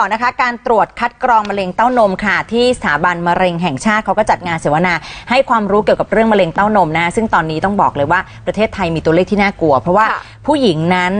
ต่อนะคะ การตรวจคัดกรองมะเร็งเต้านมค่ะ ที่สถาบันมะเร็งแห่งชาติเขาก็จัดงานเสวนา ให้ความรู้เกี่ยวกับเรื่องมะเร็งเต้านมนะซึ่งตอนนี้ต้องบอกเลยว่าประเทศไทยมีตัวเลขที่น่ากลัว เพราะว่าค่ะผู้หญิงนั้น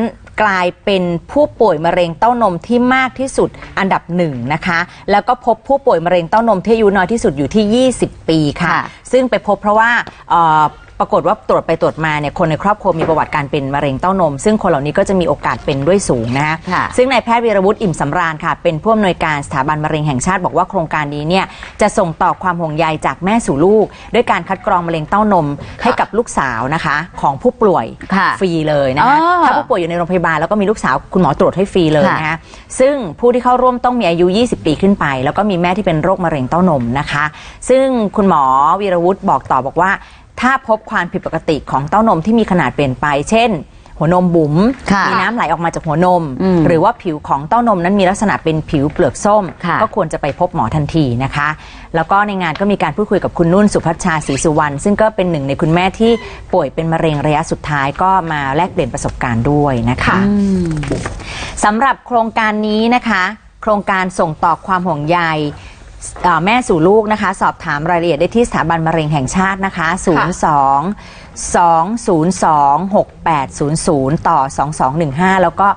กลายเป็นผู้ป่วยมะเร็งเต้านมที่มากที่สุดอันดับหนึ่งนะคะ แล้วก็พบผู้ป่วยมะเร็งเต้านมที่อายุน้อยที่สุดอยู่ที่ 20 ปีค่ะค่ะซึ่งไปพบเพราะว่าเอ่อ ปรากฏว่าตรวจไปตรวจมาเนี่ยคนในครอบครัวมีประวัติการเป็นมะเร็งเต้านม ซึ่งคนเหล่านี้ก็จะมีโอกาสเป็นด้วยสูงนะคะค่ะ ซึ่งนายแพทย์วีรวุฒิอิ่มสำราญค่ะ เป็นผู้อำนวยการสถาบันมะเร็งแห่งชาติบอกว่าโครงการนี้เนี่ยจะส่งต่อความห่วงใยจากแม่สู่ลูก ด้วยการคัดกรองมะเร็งเต้านมให้กับลูกสาวนะคะ ของผู้ป่วยค่ะฟรีเลยนะคะอ๋อ ถ้าผู้ป่วยอยู่ในโรงพยาบาลแล้วก็มีลูกสาวคุณหมอตรวจให้ฟรีเลยนะคะซึ่งผู้ที่เข้าร่วมต้องมีอายุ 20 ปีขึ้นไป แล้วก็มีแม่ที่เป็นโรคมะเร็งเต้านมนะคะ ซึ่งคุณหมอวีรวุฒิบอกต่อบอกว่า ถ้าพบความผิดปกติของเต้านมที่มีขนาดเปลี่ยนไป เช่น หัวนมบุ๋มค่ะมีน้ำไหลออกมาจากหัวนม อืมหรือว่าผิวของเต้านมนั้นมีลักษณะเป็นผิวเปลือกส้ม ค่ะ ก็ควรจะไปพบหมอทันทีนะคะ แล้วก็ในงานก็มีการพูดคุยกับคุณนุ่นสุพัชชาศรีสุวรรณซึ่งก็เป็นหนึ่งในคุณแม่ที่ป่วยเป็นมะเร็งระยะสุดท้ายก็มาแลกเปลี่ยนประสบการณ์ด้วยนะคะ สำหรับโครงการนี้นะคะ โครงการส่งต่อความห่วงใยเอ่อ แม่สู่ลูกนะคะ สอบถามรายละเอียดได้ที่สถาบันมะเร็งแห่งชาตินะคะ 02 202 6800 ต่อ 2215 แล้วก็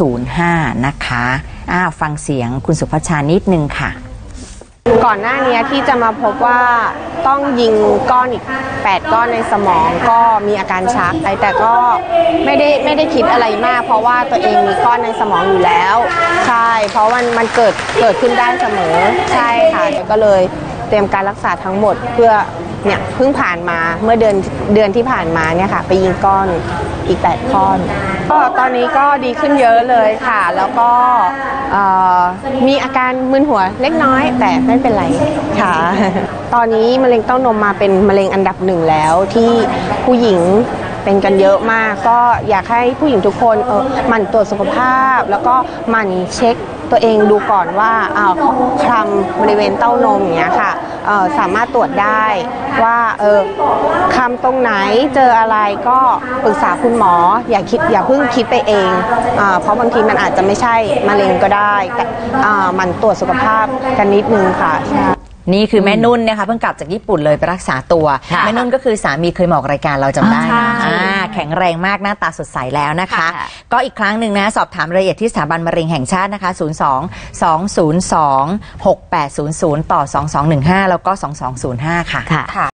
2205 นะคะอ่าฟังเสียงคุณสุพัชานิดนึงค่ะ ก่อนหน้านี้ที่จะมาพบว่าต้องยิงก้อนอีก 8 ก้อนในสมองก็มีอาการชักแต่ก็ไม่ได้ไม่ได้คิดอะไรมาก เพราะว่าตัวเองมีก้อนในสมองอยู่แล้ว เพราะมันมันเกิดเกิดขึ้นได้เสมอใช่ค่ะก็เลยเตรียมการรักษาทั้งหมดเพื่อเนี่ยเพิ่งผ่านมาเมื่อเดือนเดือนที่ผ่านมาเนี่ยค่ะ ไปยิงก้อนอีก8ก้อนก็ตอนนี้ก็ดีขึ้นเยอะเลยค่ะ แล้วก็เอ่อมีอาการมึนหัวเล็กน้อยแต่ไม่เป็นไรค่ะ ตอนนี้มะเร็งเต้านมมาเป็นมะเร็งอันดับหนึ่งแล้วที่ผู้หญิงเป็นกันเยอะมาก ก็อยากให้ผู้หญิงทุกคนเออหมั่นตรวจสุขภาพ แล้วก็หมั่นเช็ค ตัวเองดูก่อนว่าอ้าวคลำบริเวณเต้านมอย่างเงี้ยค่ะสามารถตรวจได้ว่าเออคลำตรงไหนเจออะไรก็ปรึกษาคุณหมอ อย่าคิดอย่าเพิ่งคิดไปเองอเพราะบางทีมันอาจจะไม่ใช่มะเร็งก็ได้ แต่มันตรวจสุขภาพกันนิดนึงค่ะ นี่คือแม่นุ่นนะคะเพิ่งกลับจากญี่ปุ่นเลยไปรักษาตัว ค่ะแม่นุ่นก็คือสามีเคยมาออกรายการเราจำได้อ่านะใช่อ่าแข็งแรงมากหน้าตาสดใสแล้วนะคะ ค่ะก็อีกครั้งหนึ่งนะ สอบถามรายละเอียดที่สถาบันมะเร็งแห่งชาตินะคะ 02 202 6800 ต่อ 2215 แล้วก็ 2205 ค่ะ ค่ะ